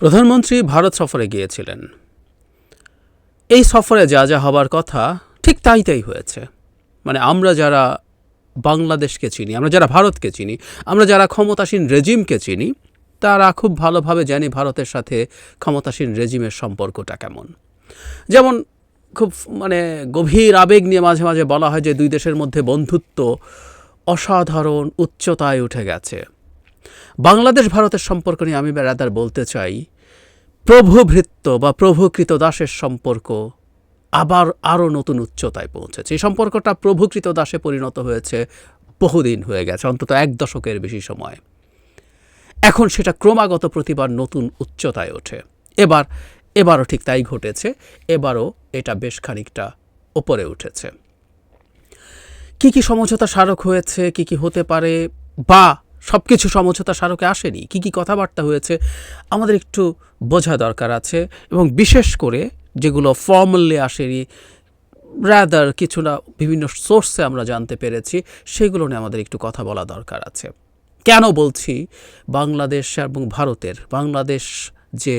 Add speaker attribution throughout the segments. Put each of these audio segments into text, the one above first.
Speaker 1: প্রধানমন্ত্রী ভারত সফরে গিয়েছিলেন। এই সফরে যা যা হবার কথা ঠিক তাই তাই হয়েছে। মানে আমরা যারা বাংলাদেশকে চিনি, আমরা যারা ভারতকে চিনি, আমরা যারা ক্ষমতাসীন রেজিমকে চিনি, তারা খুব ভালোভাবে জানি ভারতের সাথে ক্ষমতাসীন রেজিমের সম্পর্কটা কেমন। যেমন খুব মানে গভীর আবেগ নিয়ে মাঝে মাঝে বলা হয় যে দুই দেশের মধ্যে বন্ধুত্ব অসাধারণ উচ্চতায় উঠে গেছে। বাংলাদেশ ভারতের সম্পর্ক নিয়ে আমি রাদার বলতে চাই প্রভুভৃত্য বা প্রভুকৃত দাসের সম্পর্ক আবার আরও নতুন উচ্চতায় পৌঁছেছে। এই সম্পর্কটা প্রভুকৃত দাসে পরিণত হয়েছে বহুদিন হয়ে গেছে, অন্তত এক দশকের বেশি সময়। এখন সেটা ক্রমাগত প্রতিবার নতুন উচ্চতায় ওঠে। এবার, এবারও ঠিক তাই ঘটেছে, এবারও এটা বেশ খানিকটা ওপরে উঠেছে। কি কি সমঝোতা স্মারক হয়েছে, কি কি হতে পারে, বা সব কিছু সমঝোতা স্মারকে আসেনি। কি কি কথাবার্তা হয়েছে আমাদের একটু বোঝা দরকার আছে এবং বিশেষ করে যেগুলো ফর্মালি আসেনি রাদার কিছু না বিভিন্ন সোর্সে আমরা জানতে পেরেছি, সেগুলো নিয়ে আমাদের একটু কথা বলা দরকার আছে। কেন বলছি বাংলাদেশ এবং ভারতের, বাংলাদেশ যে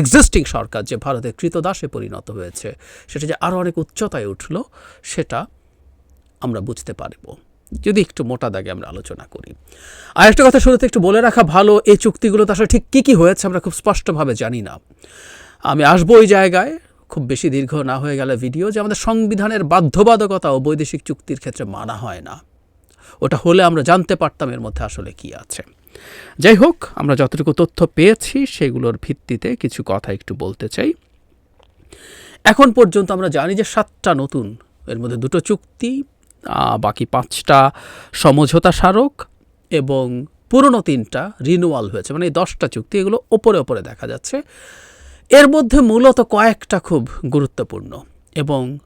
Speaker 1: এক্সিস্টিং সরকার যে ভারতের কৃতদাসে পরিণত হয়েছে, সেটা যে আরও অনেক উচ্চতায় উঠল, সেটা আমরা বুঝতে পারব। যদি একটু মোটা দাগে আমরা আলোচনা করি। আর একটা কথা শুরুতে একটু বলে রাখা ভালো, এই চুক্তিগুলোতে আসলে ঠিক কী কী হয়েছে আমরা খুব স্পষ্টভাবে জানি না। আমি আসব ওই জায়গায়, খুব বেশি দীর্ঘ না হয়ে গেলে ভিডিও যে আমাদের সংবিধানের বাধ্যবাধকতা ও বৈদেশিক চুক্তির ক্ষেত্রে মানা হয় না। ওটা হলে আমরা জানতে পারতাম এর মধ্যে আসলে কি আছে। যাই হোক, আমরা যতটুকু তথ্য পেয়েছি সেগুলোর ভিত্তিতে কিছু কথা একটু বলতে চাই। এখন পর্যন্ত আমরা জানি যে সাতটা নতুন, এর মধ্যে দুটো চুক্তি বাকি পাঁচটা সমঝোতা স্মারক এবং পুরনো তিনটা রিনুয়াল হয়েছে। মানে এই দশটা চুক্তি, এগুলো ওপরে ওপরে দেখা যাচ্ছে। এর মধ্যে মূলত কয়েকটা খুব গুরুত্বপূর্ণ এবং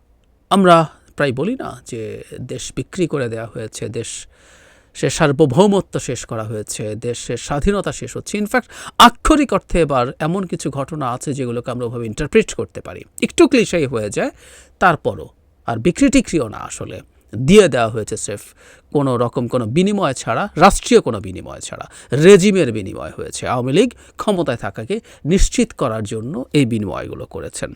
Speaker 1: আমরা প্রায় বলি না যে দেশ বিক্রি করে দেওয়া হয়েছে, দেশ সে সার্বভৌমত্ব শেষ করা হয়েছে দেশের স্বাধীনতা শেষ হচ্ছে। ইনফ্যাক্ট আক্ষরিক অর্থে এবার এমন কিছু ঘটনা আছে যেগুলোকে আমরা ওভাবে ইন্টারপ্রিট করতে পারি। একটু ক্লিশাই হয়ে যায়, তারপরও আর বিক্রি টিক্রিও না আসলে। দিয়ে দেওয়া হয়েছে সেফ কোনো রকম কোনো বিনিময় ছাড়া, রাষ্ট্রীয় কোনো বিনিময় ছাড়া, রেজিমের বিনিময় হয়েছে। আওয়ামী লীগ ক্ষমতায় থাকাকে নিশ্চিত করার জন্য এই বিনিময়গুলো করেছেন।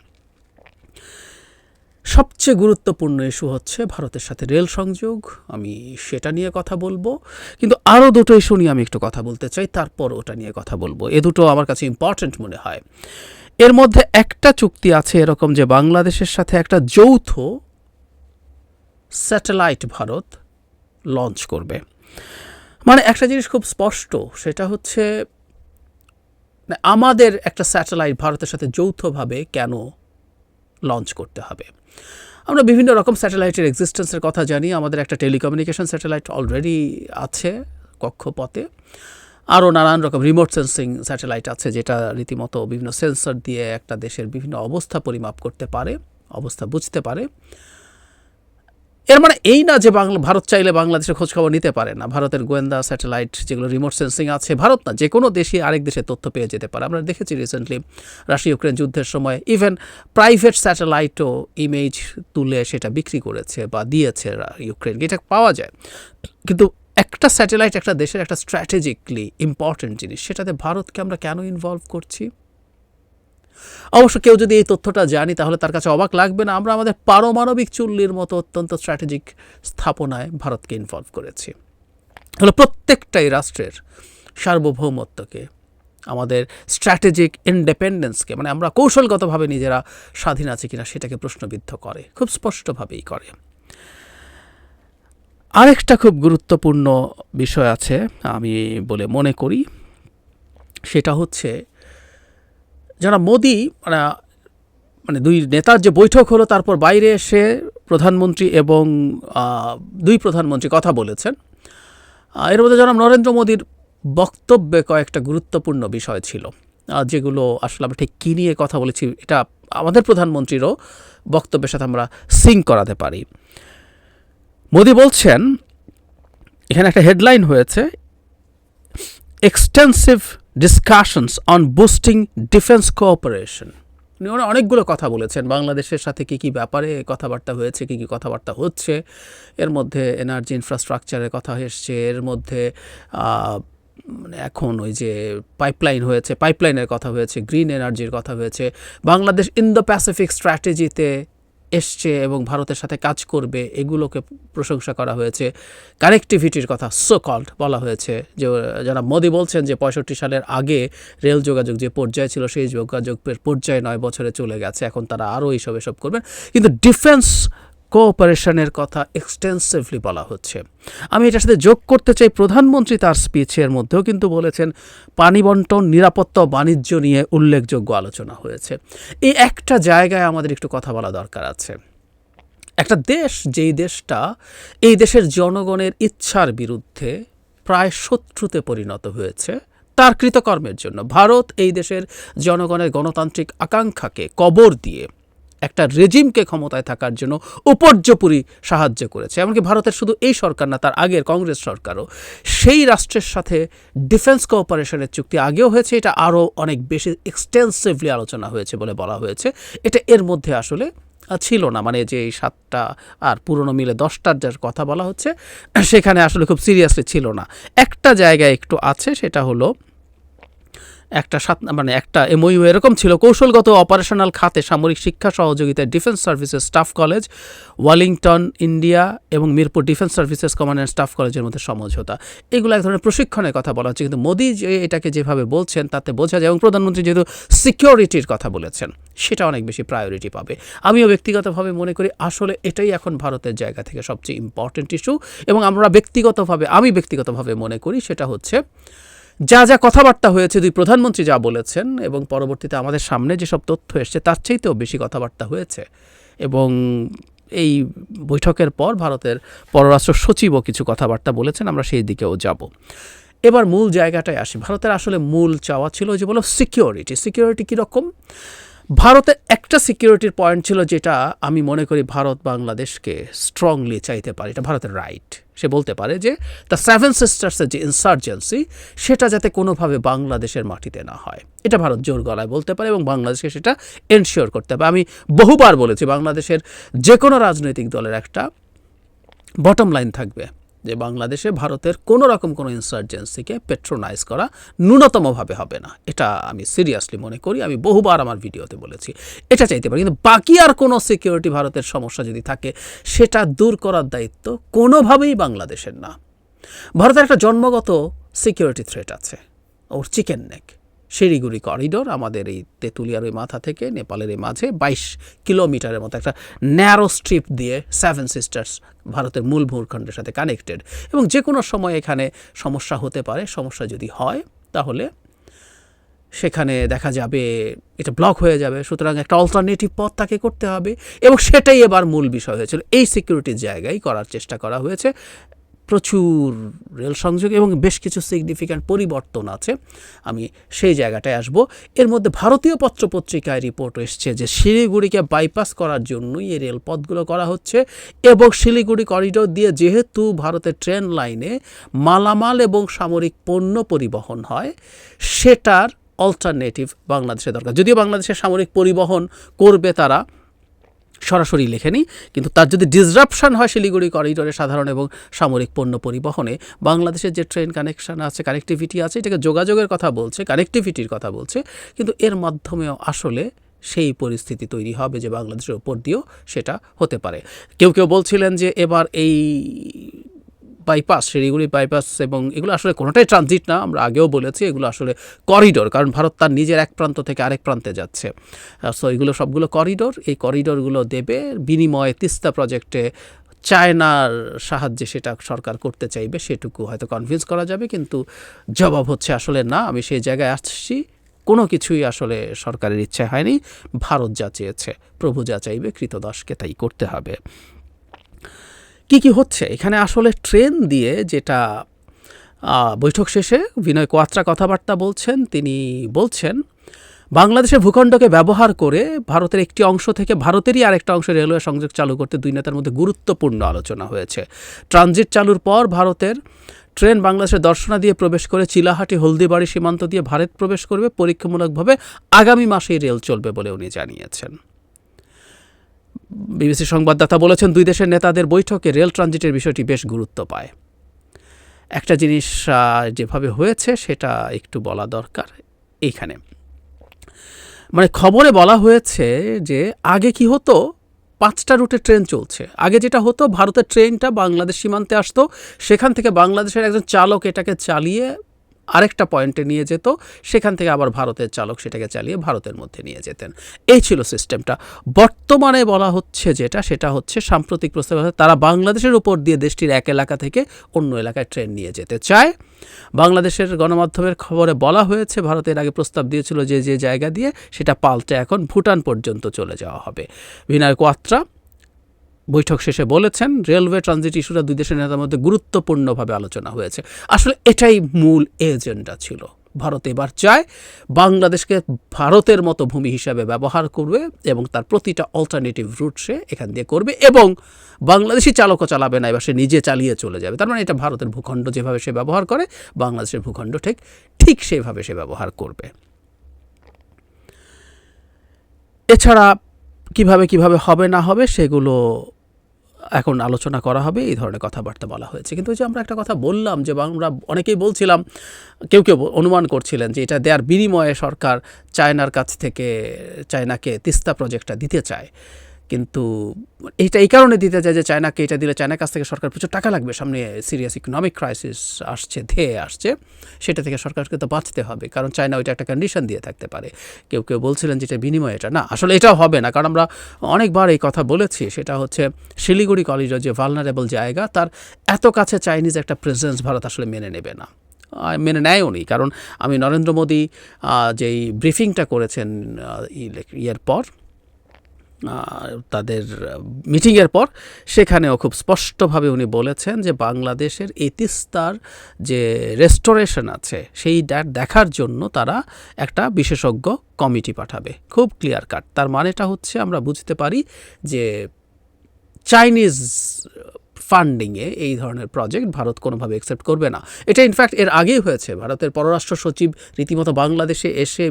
Speaker 1: সবচেয়ে গুরুত্বপূর্ণ ইস্যু হচ্ছে ভারতের সাথে রেল সংযোগ। আমি সেটা নিয়ে কথা বলব, কিন্তু আরও দুটো ইস্যু নিয়ে আমি একটু কথা বলতে চাই, তারপর ওটা নিয়ে কথা বলব। এ দুটো আমার কাছে ইম্পর্ট্যান্ট মনে হয়। এর মধ্যে একটা চুক্তি আছে এরকম যে বাংলাদেশের সাথে একটা যৌথ স্যাটেলাইট ভারত লঞ্চ করবে। মানে একটা জিনিস খুব স্পষ্ট, সেটা হচ্ছে, আমাদের একটা স্যাটেলাইট ভারতের সাথে যৌথভাবে কেন লঞ্চ করতে হবে? আমরা বিভিন্ন রকম স্যাটেলাইটের এক্সিস্টেন্সের কথা জানি, আমাদের একটা টেলিকমিউনিকেশন স্যাটেলাইট অলরেডি আছে কক্ষপথে। আরও নানান রকম রিমোট সেন্সিং স্যাটেলাইট আছে, যেটা রীতিমতো বিভিন্ন সেন্সর দিয়ে একটা দেশের বিভিন্ন অবস্থা পরিমাপ করতে পারে, অবস্থা বুঝতে পারে। এর মানে এই না যে বাংলা ভারত চাইলে বাংলাদেশের খোঁজখবর নিতে পারে না। ভারতের গোয়েন্দা স্যাটেলাইট যেগুলো রিমোট সেন্সিং আছে, ভারত না, যে কোনো দেশই আরেক দেশে তথ্য পেয়ে যেতে পারে। আমরা দেখেছি রিসেন্টলি রাশিয়া ইউক্রেন যুদ্ধের সময় ইভেন প্রাইভেট স্যাটেলাইটও ইমেজ তুলে সেটা বিক্রি করেছে বা দিয়েছে ইউক্রেন এটা পাওয়া যায়। কিন্তু একটা স্যাটেলাইট একটা দেশের একটা স্ট্র্যাটেজিকলি ইম্পর্টেন্ট জিনিস, সেটাতে ভারতকে আমরা কেন ইনভলভ করছি? অবশ্য কেউ যদি এই তথ্যটা জানি, তাহলে তার কাছে অবাক লাগবে না। আমরা আমাদের পারমাণবিক চুল্লির মতো অত্যন্ত স্ট্র্যাটেজিক স্থাপনায় ভারতকে ইনভলভ করেছি। হলো প্রত্যেকটাই রাষ্ট্রের সার্বভৌমত্বকে, আমাদের স্ট্র্যাটেজিক ইন্ডিপেন্ডেন্সকে মানে আমরা কৌশলগতভাবে নিজেরা স্বাধীন আছে কিনা সেটাকে প্রশ্নবিদ্ধ করে, খুব স্পষ্টভাবেই করে। আরেকটা খুব গুরুত্বপূর্ণ বিষয় আছে, আমি বলে মনে করি, সেটা হচ্ছে যারা মোদি মানে মানে দুই নেতার যে বৈঠক হলো, তারপর বাইরে এসে প্রধানমন্ত্রী এবং দুই প্রধানমন্ত্রী কথা বলেছেন। এর মধ্যে যারা নরেন্দ্র মোদীর বক্তব্যে কয়েকটা গুরুত্বপূর্ণ বিষয় ছিল যেগুলো আসলে আমরা ঠিক কী নিয়ে কথা বলেছি, এটা আমাদের প্রধানমন্ত্রীরও বক্তব্যের সাথে আমরা সিং করাতে পারি। মোদি বলছেন, এখানে একটা হেডলাইন হয়েছে, extensive discussions on boosting defence cooperation উনি অনেকগুলো কথা বলেছেন। বাংলাদেশের সাথে কী কী ব্যাপারে কথাবার্তা হয়েছে, কী কী কথাবার্তা হচ্ছে, এর মধ্যে এনার্জি ইনফ্রাস্ট্রাকচারের কথা এসছে, এর মধ্যে মানে এখন ওই যে পাইপলাইন হয়েছে পাইপলাইনের কথা হয়েছে গ্রিন এনার্জির কথা হয়েছে। বাংলাদেশ ইন্দো প্যাসিফিক স্ট্র্যাটেজিতে এসছে এবং ভারতের সাথে কাজ করবে, এগুলোকে প্রশংসা করা হয়েছে। কানেক্টিভিটির কথা সো কল্ড বলা হয়েছে যে, যারা মোদি বলছেন যে, পঁয়ষট্টি সালের আগে রেল যোগাযোগ যে পর্যায়ে ছিল, সেই যোগাযোগের পর্যায়ে নয় বছরে চলে গেছে, এখন তারা আরও এইসব এসব করবেন কিন্তু ডিফেন্স কোঅপারেশনের কথা এক্সটেন্সিভলি বলা হচ্ছে। আমি এটার সাথে যোগ করতে চাই প্রধানমন্ত্রী তার স্পিচের মধ্যেও, কিন্তু বলেছেন পানি বন্টন, নিরাপত্তা বাণিজ্য নিয়ে উল্লেখযোগ্য আলোচনা হয়েছে। এই একটা জায়গায় আমাদের একটু কথা বলা দরকার আছে। একটা দেশ, যেই দেশটা এই দেশের জনগণের ইচ্ছার বিরুদ্ধে প্রায় শত্রুতে পরিণত হয়েছে, তার কৃতকর্মের জন্য। ভারত এই দেশের জনগণের গণতান্ত্রিক আকাঙ্ক্ষাকে কবর দিয়ে একটা রেজিমকে ক্ষমতায় থাকার জন্য উপর্যপুরি সাহায্য করেছে। এমনকি ভারতের শুধু এই সরকার না, তার আগের কংগ্রেস সরকারও। সেই রাষ্ট্রের সাথে ডিফেন্স কোঅপারেশনের চুক্তি আগেও হয়েছে, এটা আরও অনেক বেশি এক্সটেন্সিভলি আলোচনা হয়েছে বলে বলা হয়েছে। এটা এর মধ্যে আসলে ছিল না মানে যে এই সাতটা আর পুরনো মিলে দশটার যার কথা বলা হচ্ছে, সেখানে আসলে খুব সিরিয়াসলি ছিল না। একটা জায়গায় একটু আছে, সেটা হলো একটা সাত মানে একটা এমওইউ এরকম ছিল, কৌশলগত অপারেশনাল খাতে সামরিক শিক্ষা সহযোগিতায় defence services staff college Wellington India এবং Mirpur defence services command and staff কলেজের মধ্যে সমঝোতা। এগুলো এক ধরনের প্রশিক্ষণের কথা বলা হচ্ছে, কিন্তু মোদী যে এটাকে যেভাবে বলছেন, তাতে বোঝা যায় এবং প্রধানমন্ত্রী যেহেতু সিকিউরিটির কথা বলেছেন, সেটা অনেক বেশি প্রায়োরিটি পাবে। আমিও ব্যক্তিগতভাবে মনে করি আসলে এটাই এখন ভারতের জায়গা থেকে সবচেয়ে ইম্পর্টেন্ট ইস্যু এবং আমরা ব্যক্তিগতভাবে, আমি ব্যক্তিগতভাবে মনে করি সেটা হচ্ছে যা যা কথাবার্তা হয়েছে, দুই প্রধানমন্ত্রী যা বলেছেন এবং পরবর্তীতে আমাদের সামনে যেসব তথ্য এসছে, তার চাইতেও বেশি কথাবার্তা হয়েছে। এবং এই বৈঠকের পর ভারতের পররাষ্ট্র সচিবও কিছু কথাবার্তা বলেছেন, আমরা সেই দিকেও যাব। এবার মূল জায়গাটায় আসি। ভারতের আসলে মূল চাওয়া ছিল যে বলো সিকিউরিটি সিকিউরিটি কীরকম? ভারতের একটা সিকিউরিটির পয়েন্ট ছিল যেটা আমি মনে করি ভারত বাংলাদেশকে স্ট্রংলি চাইতে পারে, এটা ভারতের রাইট সে বলতে পারে যে দ্য সেভেন সিস্টার্সের যে ইনসার্জেন্সি সেটা যাতে কোনোভাবে বাংলাদেশের মাটিতে না হয়। এটা ভারত জোর গলায় বলতে পারে এবং বাংলাদেশকে সেটা এনশিওর করতে হবে আমি বহুবার বলেছি, বাংলাদেশের যে কোনো রাজনৈতিক দলের একটা বটম লাইন থাকবে। যে বাংলাদেশে ভারতের কোনো রকম কোনো ইনসার্জেন্সিকে পেট্রোনাইজ করা ন্যূনতমভাবে হবে না। এটা আমি সিরিয়াসলি মনে করি, আমি বহুবার আমার ভিডিওতে বলেছি। এটা চাইতে পারি, কিন্তু বাকি আর কোনো সিকিউরিটি ভারতের সমস্যা যদি থাকে, সেটা দূর করার দায়িত্ব কোনোভাবেই বাংলাদেশের না। ভারতের একটা জন্মগত সিকিউরিটি থ্রেট আছে, ওর চিকেন নেক শিলিগুড়ি করিডোর, আমাদের এই তেঁতুলিয়ার ওই মাথা থেকে নেপালের এই মাঝে বাইশ কিলোমিটারের মতো একটা ন্যারো স্ট্রিপ দিয়ে সেভেন সিস্টার্স ভারতের মূল ভূখণ্ডের সাথে কানেক্টেড এবং যে কোনো সময় এখানে সমস্যা হতে পারে, সমস্যা যদি হয়, তাহলে সেখানে দেখা যাবে এটা ব্লক হয়ে যাবে, সুতরাং একটা অল্টারনেটিভ পথ তাকে করতে হবে। এবং সেটাই এবার মূল বিষয় হয়েছিল। এই সিকিউরিটির জায়গায় করার চেষ্টা করা হয়েছে। প্রচুর রেল সংযোগ এবং বেশ কিছু সিগনিফিক্যান্ট পরিবর্তন আছে। আমি সেই জায়গাটায় আসব। এর মধ্যে ভারতীয় পত্রপত্রিকায় রিপোর্ট এসছে যে শিলিগুড়িকে বাইপাস করার জন্যই এই রেলপথগুলো করা হচ্ছে এবং শিলিগুড়ি করিডোর দিয়ে যেহেতু ভারতের ট্রেন লাইনে মালামাল এবং সামরিক পণ্য পরিবহন হয়, সেটার অল্টারনেটিভ বাংলাদেশে দরকার। যদিও বাংলাদেশের সামরিক পরিবহন করবে তারা সরাসরি লেখেনি কিন্তু তার যদি ডিসরাপশান হয় শিলিগুড়ি করিডোরে সাধারণ এবং সামরিক পণ্য পরিবহনে, বাংলাদেশের যে ট্রেন কানেকশান আছে কানেক্টিভিটি আছে, এটাকে যোগাযোগের কথা বলছে কানেক্টিভিটির কথা বলছে, কিন্তু এর মাধ্যমেও আসলে সেই পরিস্থিতি তৈরি হবে যে বাংলাদেশের ওপর দিয়েও সেটা হতে পারে। কেউ কেউ বলছিলেন যে এবার এই বাইপাস শিলিগুড়ি বাইপাস এবং এগুলো আসলে কোনোটাই ট্রানজিট না, আমরা আগেও বলেছি এগুলো আসলে করিডোর কারণ ভারত তার নিজের এক প্রান্ত থেকে আরেক প্রান্তে যাচ্ছে। সো এগুলো সবগুলো করিডোর এই করিডোরগুলো দেবে বিনিময়ে তিস্তা প্রজেক্টে চায়নার সাহায্যে সেটা সরকার করতে চাইবে, সেটুকু হয়তো কনভিন্স করা যাবে, কিন্তু জবাব হচ্ছে আসলে না, আমি সেই জায়গায় আসছি, কোনো কিছুই আসলে সরকারের ইচ্ছা হয়নি, ভারত যা চেয়েছে, প্রভু যা চাইবে, কৃতদাসকে তাই করতে হবে। কি কি হচ্ছে? এখানে আসলে ট্রেন দিয়ে যেটা বৈঠক শেষে বিনয় কোয়াত্রা কথাবার্তা বলছেন, তিনি বলছেন, বাংলাদেশের ভূখণ্ডকে ব্যবহার করে ভারতের একটি অংশ থেকে ভারতেরই আরেকটা অংশে রেলওয়ে সংযোগ চালু করতে দুই নেতার মধ্যে গুরুত্বপূর্ণ আলোচনা হয়েছে। ট্রানজিট চালুর পর ভারতের ট্রেন বাংলাদেশের দর্শনা দিয়ে প্রবেশ করে চিলাহাটি, হলদিবাড়ি সীমান্ত দিয়ে ভারত প্রবেশ করবে। পরীক্ষামূলকভাবে আগামী মাসেই রেল চলবে বলে উনি জানিয়েছেন। বিবিসি সংবাদদাতা বলেছেন, দুই দেশের নেতাদের বৈঠকে রেল ট্রানজিটের বিষয়টি বেশ গুরুত্ব পায়। একটা জিনিস যেভাবে হয়েছে সেটা একটু বলা দরকার এইখানে। মানে খবরে বলা হয়েছে যে, আগে কি হতো? পাঁচটা রুটে ট্রেন চলছে। আগে যেটা হতো, ভারতের ট্রেনটা বাংলাদেশ সীমান্তে আসতো, সেখান থেকে বাংলাদেশের একজন চালক এটাকে চালিয়ে আরেকটা পয়েন্টে নিয়ে যেত, সেখান থেকে আবার ভারতের চালক সেটাকে চালিয়ে ভারতের মধ্যে নিয়ে যেতেন। এই ছিল সিস্টেমটা। বর্তমানে বলা হচ্ছে যেটা, সেটা হচ্ছে সাম্প্রতিক প্রস্তাব তারা বাংলাদেশের উপর দিয়ে দেশটির এক এলাকা থেকে অন্য এলাকায় ট্রেন নিয়ে যেতে চায়। বাংলাদেশের গণমাধ্যমের খবরে বলা হয়েছে, ভারতের আগে প্রস্তাব দিয়েছিল যে যে জায়গা দিয়ে সেটা পাল্টে এখন ভুটান পর্যন্ত চলে যাওয়া হবে। বিনয় কোয়াত্রা বৈঠক শেষে বলেছেন, রেলওয়ে ট্রানজিট ইস্যুটা দুই দেশের নেতার মধ্যে গুরুত্বপূর্ণভাবে আলোচনা হয়েছে। আসলে এটাই মূল এজেন্ডা ছিল। ভারত এবার চায় বাংলাদেশকে ভারতের মতো ভূমি হিসাবে ব্যবহার করবে এবং তার প্রতিটা অল্টারনেটিভ রুট সে এখান দিয়ে করবে এবং বাংলাদেশি চালকও চালাবে না, এবার সে নিজে চালিয়ে চলে যাবে। তার মানে এটা ভারতের ভূখণ্ড যেভাবে সে ব্যবহার করে, বাংলাদেশের ভূখণ্ড ঠিক ঠিক সেভাবে সে ব্যবহার করবে। এছাড়া কীভাবে কীভাবে হবে না হবে সেগুলো এখন আলোচনা করা হবে, এই ধরনের কথাবার্তা বলা হয়েছে। কিন্তু যে আমরা একটা কথা বললাম যে আমরা অনেকেই বলছিলাম, কেউ কেউ অনুমান করছিলেন যে এটা দেয়ার বিনিময়ে সরকার চায়নার কাছ থেকে, চায়নাকে তিস্তা প্রজেক্টটা দিতে চায়। কিন্তু এটা এই কারণে দিতে চায় যে চায়নাকে এটা দিলে চায়নার কাছ থেকে সরকার প্রচুর টাকা লাগবে। সামনে সিরিয়াস ইকোনমিক ক্রাইসিস আসছে, ধেয়ে আসছে, সেটা থেকে সরকারকে তো বাঁচতে হবে। কারণ চায়না ওইটা একটা কন্ডিশন দিয়ে থাকতে পারে। কেউ কেউ বলছিলেন যে এটা বিনিময়, এটা না, আসলে এটাও হবে না। কারণ আমরা অনেকবার এই কথা বলেছি, সেটা হচ্ছে শিলিগুড়ি কলেজের যে ভালনারেবল জায়গা, তার এত কাছে চাইনিজ একটা প্রেজেন্স ভারত আসলে মেনে নেবে না। মেনে নেয়ও নি। কারণ আমি নরেন্দ্র মোদী যেই ব্রিফিংটা করেছেন ইয়ের পর তাদের মিটিংয়ের পর সেখানেও খুব স্পষ্টভাবে উনি বলেছেন যে বাংলাদেশের এই তিস্তার যে রেস্টোরেশন আছে, সেই দেখার জন্য তারা একটা বিশেষজ্ঞ কমিটি পাঠাবে। খুব ক্লিয়ার কাট তার মানেটা হচ্ছে আমরা বুঝতে পারি যে চাইনিজ ফান্ডিংয়ে এই ধরনের প্রজেক্ট ভারত কোনোভাবে অ্যাকসেপ্ট করবে না। এটা ইনফ্যাক্ট এর আগেই হয়েছে। ভারতের পররাষ্ট্র সচিব রীতিমতো বাংলাদেশে এসে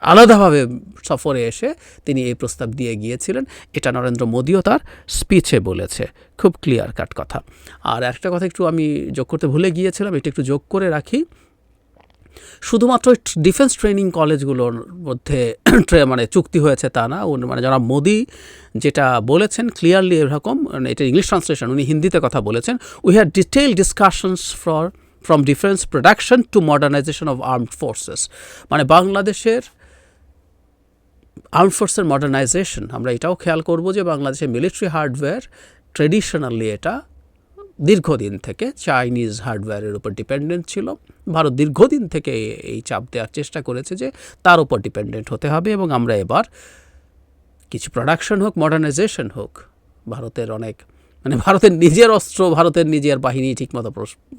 Speaker 1: আলাদাভাবে সফরে এসে তিনি এই প্রস্তাব দিয়ে গিয়েছিলেন। এটা নরেন্দ্র মোদীও তার স্পিচে বলেছে। খুব ক্লিয়ার কাট কথা। আর একটা কথা একটু আমি যোগ করতে ভুলে গিয়েছিলাম, এটা একটু যোগ করে রাখি। শুধুমাত্র ডিফেন্স ট্রেনিং কলেজগুলোর মধ্যে মানে চুক্তি হয়েছে তা না মানে যারা মোদি যেটা বলেছেন ক্লিয়ারলি এরকম মানে এটা ইংলিশ ট্রান্সলেশন উনি হিন্দিতে কথা বলেছেন we had detail discussions for from defence production to modernisation of armed forces মানে বাংলাদেশের আর্মড ফোর্সের মডার্নাইজেশন আমরা এটাও খেয়াল করব যে বাংলাদেশের মিলিটারি হার্ডওয়্যার ট্রেডিশনালি এটা দীর্ঘদিন থেকে চাইনিজ হার্ডওয়্যারের উপর ডিপেন্ডেন্ট ছিল। ভারত দীর্ঘদিন থেকে এই চাপ দেওয়ার চেষ্টা করেছে যে তার উপর ডিপেন্ডেন্ট হতে হবে এবং আমরা এবার কিছু প্রোডাকশন হোক মডার্নাইজেশন হোক, ভারতের অনেক মানে ভারতের নিজের অস্ত্র, ভারতের নিজের বাহিনী ঠিকমতো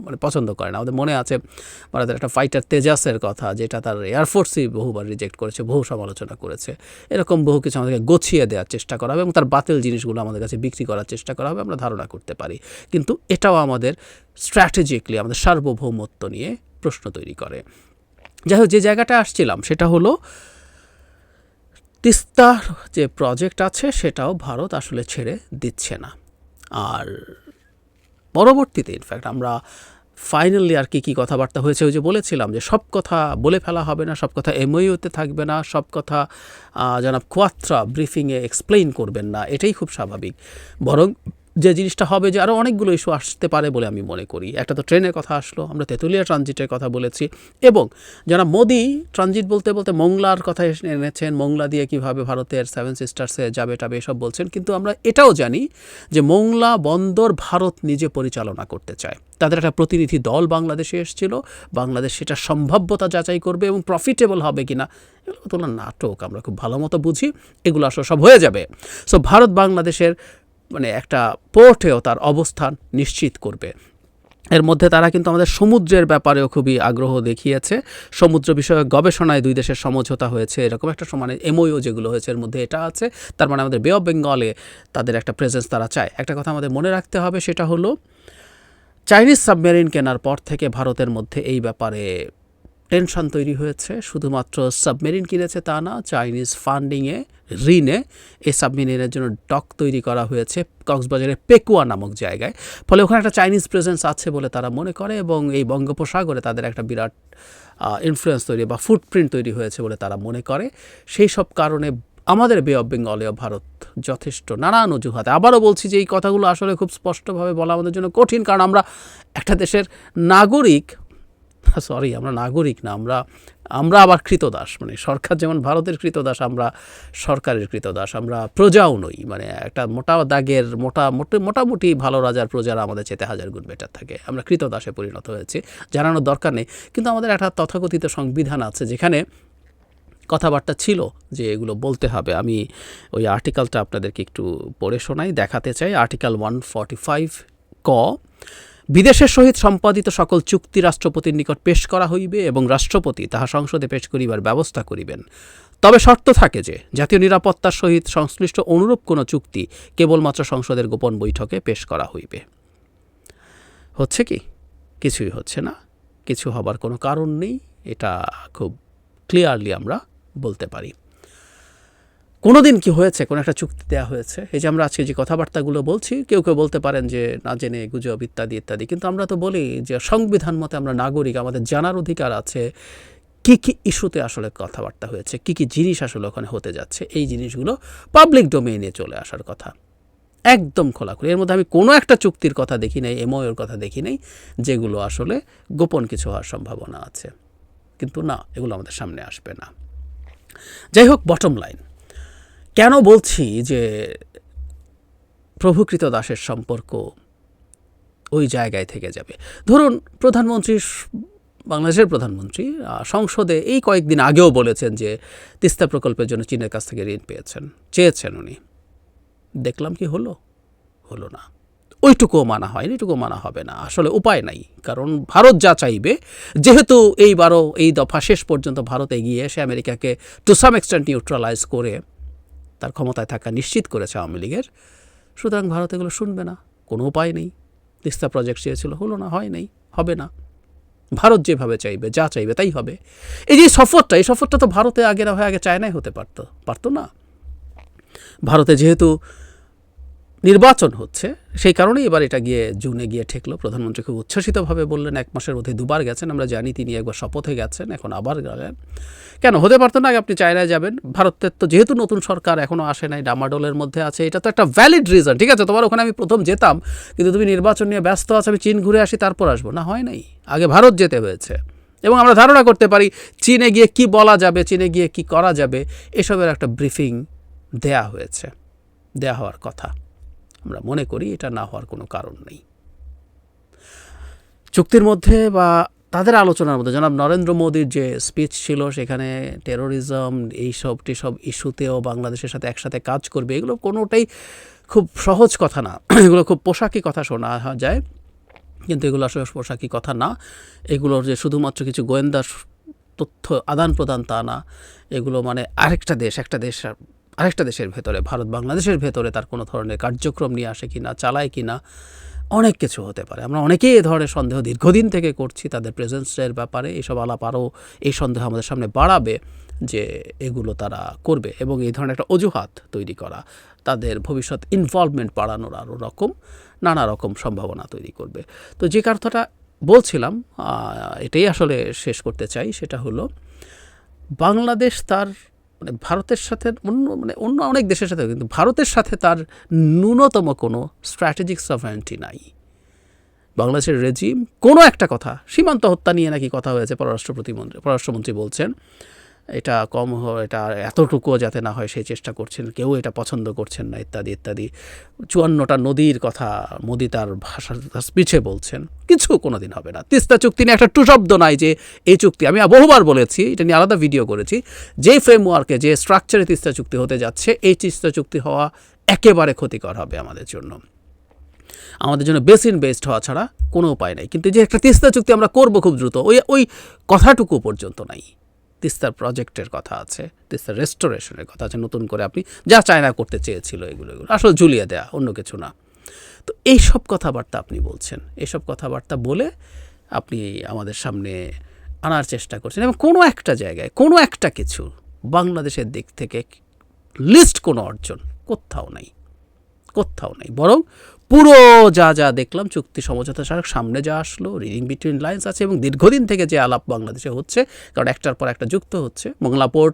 Speaker 1: মানে পছন্দ করে না। আমাদের মনে আছে ভারতের একটা ফাইটার তেজাসের কথা, যেটা তার এয়ারফোর্সই বহুবার রিজেক্ট করেছে, বহু সমালোচনা করেছে। এরকম বহু কিছু আমাদেরকে গছিয়ে দেওয়ার চেষ্টা করা হবে এবং তার বাতিল জিনিসগুলো আমাদের কাছে বিক্রি করার চেষ্টা করা হবে, আমরা ধারণা করতে পারি। কিন্তু এটাও আমাদের স্ট্র্যাটেজিকলি আমাদের সার্বভৌমত্ব নিয়ে প্রশ্ন তৈরি করে। যাই হোক, যে জায়গাটা আসছিলাম, সেটা হলো তিস্তার যে প্রজেক্ট আছে, সেটাও ভারত আসলে ছেড়ে দিচ্ছে না। আর পরবর্তীতে ইনফ্যাক্ট আমরা ফাইনালি আর কি, কী কথাবার্তা হয়েছে, ওই যে বলেছিলাম যে সব কথা বলে ফেলা হবে না, সব কথা এমওইউতে থাকবে না, সব কথা জানাব কোয়াত্রা ব্রিফিংয়ে এক্সপ্লেইন করবেন না, এটাই খুব স্বাভাবিক। বরং যে জিনিসটা হবে যে আরও অনেকগুলো ইস্যু আসতে পারে বলে আমি মনে করি। একটা তো ট্রেনের কথা আসলো, আমরা তেঁতুলিয়া ট্রানজিটের কথা বলেছি এবং যারা মোদি ট্রানজিট বলতে বলতে মংলার কথা এনেছেন, মোংলা দিয়ে কীভাবে ভারতের সেভেন সিস্টার্সে যাবে টাবে এসব বলছেন, কিন্তু আমরা এটাও জানি যে মোংলা বন্দর ভারত নিজে পরিচালনা করতে চায়। তাদের একটা প্রতিনিধি দল বাংলাদেশে এসেছিল, বাংলাদেশ সেটা সম্ভাব্যতা যাচাই করবে এবং প্রফিটেবল হবে কিনা, এগুলো তো নাটক, আমরা খুব ভালো মতো বুঝি, এগুলো আসলে সব হয়ে যাবে। সো ভারত বাংলাদেশের মানে একটা পোর্টেও তার অবস্থান নিশ্চিত করবে। এর মধ্যে তারা কিন্তু আমাদের সমুদ্রের ব্যাপারেও খুবই আগ্রহ দেখিয়েছে। সমুদ্র বিষয়ক গবেষণায় দুই দেশের সমঝোতা হয়েছে। এরকম একটা সমানে এমওইও যেগুলো হয়েছে এর মধ্যে এটা আছে। তার মানে আমাদের বে অফ বেঙ্গলে তাদের একটা প্রেজেন্স তারা চায়। একটা কথা আমাদের মনে রাখতে হবে সেটা হলো চাইনিজ সাবমেরিন কেনার পর থেকে ভারতের মধ্যে এই ব্যাপারে টেনশন তৈরি হয়েছে। শুধুমাত্র সাবমেরিন কিনেছে তা না চাইনিজ ফান্ডিংয়ে ঋণে এই সাবমেরিনের জন্য ডক তৈরি করা হয়েছে কক্সবাজারের পেকুয়া নামক জায়গায়। ফলে ওখানে একটা চাইনিজ প্রেজেন্স আছে বলে তারা মনে করে এবং এই বঙ্গোপসাগরে তাদের একটা বিরাট ইনফ্লুয়েন্স তৈরি বা ফুটপ্রিন্ট তৈরি হয়েছে বলে তারা মনে করে। সেই সব কারণে আমাদের বে অফ বেঙ্গলেও ভারত যথেষ্ট নানান অজুহাতে। আবারও বলছি যে এই কথাগুলো আসলে খুব স্পষ্টভাবে বলা আমাদের জন্য কঠিন, কারণ আমরা একটা দেশের নাগরিক সরি আমরা নাগরিক না, আমরা আমরা আবার কৃতদাস মানে সরকার যেমন ভারতের কৃতদাস, আমরা সরকারের কৃতদাস, আমরা প্রজাও নই মানে একটা মোটা দাগের, মোটা, মোটে, মোটামুটি ভালো রাজার প্রজারা আমাদের চেতে হাজার গুণ বেটার থাকে। আমরা কৃতদাসে পরিণত হয়েছি, জানানোর দরকার নেই। কিন্তু আমাদের একটা তথাকথিত সংবিধান আছে, যেখানে কথাবার্তা ছিল যে এগুলো বলতে হবে। আমি ওই আর্টিকেলটা আপনাদেরকে একটু পড়ে শোনাই, দেখাতে চাই। আর্টিকেল ওয়ান ফর্টি ফাইভ ক বিদেশের সহিত সম্পাদিত সকল চুক্তি রাষ্ট্রপতির নিকট পেশ করা হইবে এবং রাষ্ট্রপতি তাহা সংসদে পেশ করিবার ব্যবস্থা করিবেন। তবে শর্ত থাকে যে, জাতীয় নিরাপত্তার সহিত সংশ্লিষ্ট অনুরূপ কোনো চুক্তি কেবলমাত্র সংসদের গোপন বৈঠকে পেশ করা হইবে। হচ্ছে কি? কিছুই হচ্ছে না। কিছু হবার কোনো কারণ নেই। এটা খুব ক্লিয়ারলি আমরা বলতে পারি। কোনো দিন কি হয়েছে? কোনো একটা চুক্তি দেওয়া হয়েছে? এই যে আমরা আজকে যে কথাবার্তাগুলো বলছি, কেউ কেউ বলতে পারেন যে, না জেনে, গুজব ইত্যাদি ইত্যাদি। কিন্তু আমরা তো বলি যে, সংবিধান মতে আমরা নাগরিক, আমাদের জানার অধিকার আছে। কী কী ইস্যুতে আসলে কথাবার্তা হয়েছে? কী কী জিনিস আসলে ওখানে হতে যাচ্ছে? এই জিনিসগুলো পাবলিক ডোমেইনে চলে আসার কথা। একদম খোলাখুলি। এর মধ্যে আমি কোনো একটা চুক্তির কথা দেখি নাই এমওয়ের কথা দেখি নাই, যেগুলো আসলে গোপন কিছু হওয়ার সম্ভাবনা আছে। কিন্তু না, এগুলো আমাদের সামনে আসবে না। যাই হোক বটম লাইন কেন বলছি যে প্রভুকৃত দাসের সম্পর্ক ওই জায়গায় থেকে যাবে? ধরুন, প্রধানমন্ত্রী বাংলাদেশের প্রধানমন্ত্রী সংসদে এই কয়েকদিন আগেও বলেছেন যে তিস্তা প্রকল্পের জন্য চীনের কাছ থেকে ঋণ পেয়েছেন। চেয়েছেন উনি। দেখলাম কি হলো? হলো না। ওইটুকুও মানা হয়নি এটুকু মানা হবে না। আসলে উপায় নাই, কারণ ভারত যা চাইবে, যেহেতু এইবারও এই দফা শেষ পর্যন্ত ভারত এগিয়ে এসে আমেরিকাকে টু সাম এক্সটেন্ট নিউট্রালাইজ করে তার ক্ষমতায় থাকা নিশ্চিত করেছে আওয়ামী লীগের। সুতরাং ভারত এগুলো শুনবে না, কোনো উপায় নেই। তিস্তা প্রজেক্ট চেয়েছিল, হলো না, হয় নেই, হবে না। ভারত যেভাবে চাইবে, যা চাইবে তাই হবে। এই যে সফরটা, এই সফরটা তো ভারতে আগে না হয়, আগে চায়নায় হতে পারতো পারতো না। ভারতে যেহেতু নির্বাচন হচ্ছে। সেই কারণেই এবার এটা গিয়ে জুনে গিয়ে ঠেকলো। প্রধানমন্ত্রী খুব উচ্ছ্বসিতভাবে বললেন, এক মাসের মধ্যে দুবার গেছেন, আমরা জানি তিনি একবার শপথে গেছেন, এখন আবার গেলেন। কেন? হতে পারতো না আপনি চায়নায় যাবেন। ভারতের তো যেহেতু নতুন সরকার এখনও আসে নাই, ডামাডোলের মধ্যে আছে, এটা তো একটা ভ্যালিড রিজন ঠিক আছে? তোমার ওখানে আমি প্রথম যেতাম, কিন্তু তুমি নির্বাচন নিয়ে ব্যস্ত আছো, আমি চীন ঘুরে আসি, তারপর আসব। না, হয় নাই। আগে ভারত যেতে হয়েছে। এবং আমরা ধারণা করতে পারি, চীনে গিয়ে কি বলা যাবে, চীনে গিয়ে কি করা যাবে, এসবের একটা ব্রিফিং দেয়া হয়েছে, দেয়া হওয়ার কথা। আমরা মনে করি এটা না হওয়ার কোনো কারণ নেই। চুক্তির মধ্যে বা তাদের আলোচনার মধ্যে জনাব নরেন্দ্র মোদীর যে স্পিচ ছিল সেখানে টেরোরিজম এইসব টিসব ইস্যুতেও বাংলাদেশের সাথে একসাথে কাজ করবে, এগুলো কোনোটাই খুব সহজ কথা না। এগুলো খুব পোশাকি কথা শোনা যায়, কিন্তু এগুলো আসলে পোশাকি কথা না। এগুলোর যে শুধুমাত্র কিছু গোয়েন্দা তথ্য আদান প্রদান তা না। এগুলো মানে আরেকটা দেশ, একটা দেশ আরেকটা দেশের ভেতরে, ভারত বাংলাদেশের ভেতরে তার কোনো ধরনের কার্যক্রম নিয়ে আসে কি না চালায় কি না অনেক কিছু হতে পারে। আমরা অনেকেই এ ধরনের সন্দেহ দীর্ঘদিন থেকে করছি, তাদের প্রেজেন্সের ব্যাপারে এইসব আলাপ আরও এই সন্দেহ আমাদের সামনে বাড়াবে যে এগুলো তারা করবে এবং এই ধরনের একটা অজুহাত তৈরি করা, তাদের ভবিষ্যৎ ইনভলভমেন্ট বাড়ানোর আরও রকম, নানা রকম সম্ভাবনা তৈরি করবে। তো যে কথাটা বলছিলাম এটাই আসলে শেষ করতে চাই, সেটা হলো বাংলাদেশ তার মানে ভারতের সাথে অন্য মানে অন্য অনেক দেশের সাথে কিন্তু ভারতের সাথে তার ন্যূনতম কোনো স্ট্র্যাটেজিক সভেন্টি নাই। বাংলাদেশের রেজিম কোনো একটা কথা, সীমান্ত হত্যা নিয়ে নাকি কথা হয়েছে পররাষ্ট্র প্রতিমন্ত্রী পররাষ্ট্রমন্ত্রী বলছেন। এটা কম এটা এতটুকুও যাতে না হয় সেই চেষ্টা করছেন, কেউ এটা পছন্দ করছেন না, ইত্যাদি ইত্যাদি। চুয়ান্নটা নদীর কথা মোদি তার ভাষা স্পিচে বলছেন। কিছু কোনো দিন হবে না। তিস্তা চুক্তি নিয়ে একটা টু শব্দ নাই যে এই চুক্তি, আমি বহুবার বলেছি, এটা নিয়ে আলাদা ভিডিও করেছি। যে ফ্রেমওয়ার্কে যে স্ট্রাকচারে তিস্তা চুক্তি হতে যাচ্ছে, এই তিস্তা চুক্তি হওয়া একেবারে ক্ষতিকর হবে আমাদের জন্য। আমাদের জন্য বেসিন বেসড হওয়া ছাড়া কোনো উপায় নাই। কিন্তু যে একটা তিস্তা চুক্তি আমরা করব খুব দ্রুত, ওই ওই কথাটুকু পর্যন্ত নাই। তিস্তার প্রজেক্টের কথা আছে, তিস্তার রেস্টোরেশনের কথা আছে, নতুন করে আপনি যা চায়না করতে চেয়েছিল এগুলো এগুলো। আসলে ঝুলিয়ে দেয়া, অন্য কিছু না। তো এইসব কথাবার্তা আপনি বলছেন, এইসব কথাবার্তা বলে আপনি আমাদের সামনে আনার চেষ্টা করছেন। এবং কোনো একটা জায়গায়, কোনো একটা কিছু বাংলাদেশের দিক থেকে লিস্ট কোনো অর্জন কোথাও নাই, কোথাও নেই। বরং পুরো যা যা দেখলাম, চুক্তি সমঝোতা স্মারক সামনে যা আসলো রিডিং বিটুইন লাইন্স আছে এবং দীর্ঘদিন থেকে যে আলাপ বাংলাদেশে হচ্ছে, কারণ একটার পর একটা যুক্ত হচ্ছে মংলা পোর্ট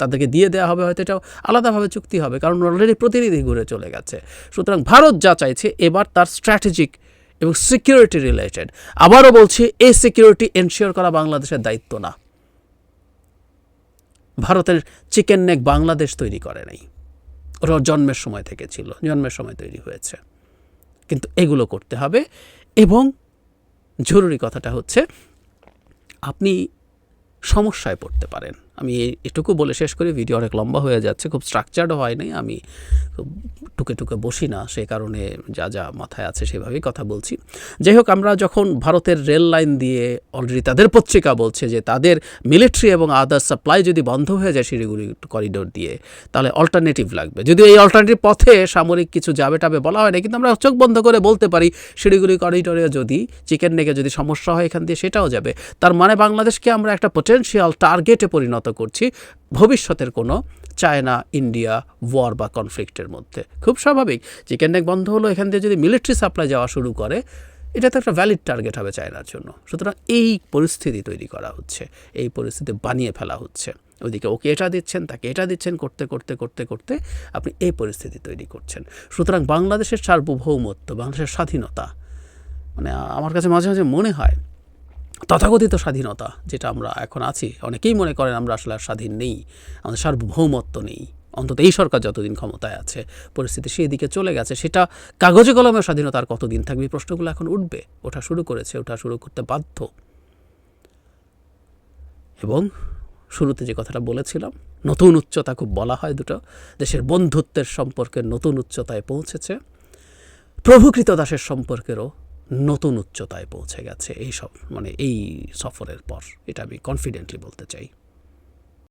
Speaker 1: তাদেরকে দিয়ে দেওয়া হবে, হয়তো এটাও আলাদাভাবে চুক্তি হবে, কারণ অলরেডি প্রতিনিধি ঘুরে চলে গেছে। সুতরাং ভারত যা চাইছে, এবার তার স্ট্র্যাটেজিক এবং সিকিউরিটি রিলেটেড আবারও বলছি, এই সিকিউরিটি এনশিওর করা বাংলাদেশের দায়িত্ব না। ভারতের চিকেন নেক বাংলাদেশ তৈরি করে নাই। ওরা জন্মের সময় থেকে ছিল, জন্মের সময় তৈরি হয়েছে। কিন্তু এগুলো করতে হবে। এবং জরুরি কথাটা হচ্ছে আপনি সমস্যায় পড়তে পারেন। আমি এটুকু বলে শেষ করি ভিডিও অনেক লম্বা হয়ে যাচ্ছে, খুব স্ট্রাকচার্ডও হয় নাই, আমি টুকে টুকে বসি না, সে কারণে যা যা মাথায় আছে সেভাবেই কথা বলছি। যাই হোক, আমরা যখন ভারতের রেল লাইন দিয়ে অলরেডি তাদের পত্রিকা বলছে যে তাদের মিলিটারি এবং আদার সাপ্লাই যদি বন্ধ হয়ে যায় শিলিগুড়ি করিডোর দিয়ে, তাহলে অল্টারনেটিভ লাগবে। যদিও এই অল্টারনেটিভ পথে সামরিক কিছু যাবে টাবে বলা হয় না কিন্তু আমরা চোখ বন্ধ করে বলতে পারি, শিলিগুড়ি করিডোরে যদি চিকেন নেকে যদি সমস্যা হয় এখান দিয়ে সেটাও যাবে। তার মানে বাংলাদেশকে আমরা একটা পোটেনশিয়াল টার্গেটে পরিণত করছি ভবিষ্যতের কোনো চায়না, ইন্ডিয়া ওয়ার বা কনফ্লিক্টের মধ্যে। খুব স্বাভাবিক চিকেন নেক বন্ধ হলো, এখান দিয়ে যদি মিলিটারি সাপ্লাই যাওয়া শুরু করে এটা তো একটা ভ্যালিড টার্গেট হবে চায়নার জন্য। সুতরাং এই পরিস্থিতি তৈরি করা হচ্ছে, এই পরিস্থিতি বানিয়ে ফেলা হচ্ছে। ওইদিকে ওকে এটা দিচ্ছেন, তাকে এটা দিচ্ছেন, করতে করতে করতে করতে আপনি এই পরিস্থিতি তৈরি করছেন। সুতরাং বাংলাদেশের সার্বভৌমত্ব, বাংলাদেশের স্বাধীনতা মানে আমার কাছে মাঝে মাঝে মনে হয় তথাকথিত স্বাধীনতা, যেটা আমরা এখন আছি, অনেকেই মনে করেন আমরা আসলে আর স্বাধীন নেই, আমাদের সার্বভৌমত্ব নেই, অন্তত এই সরকার যতদিন ক্ষমতায় আছে, পরিস্থিতি সেই দিকে চলে গেছে, সেটা কাগজে কলমে স্বাধীনতা আর কতদিন থাকবে প্রশ্নগুলো এখন উঠবে, ওঠা শুরু করেছে, ওঠা শুরু করতে বাধ্য। এবং শুরুতে যে কথাটা বলেছিলাম, নতুন উচ্চতা খুব বলা হয় দুটো, দেশের বন্ধুত্বের সম্পর্কের নতুন উচ্চতায় পৌঁছেছে প্রভুকৃত দাসের সম্পর্কেরও নতুন উচ্চতায় পৌঁছে গেছে এই সব মানে এই সফরের পর, এটা আমি কনফিডেন্টলি বলতে চাই।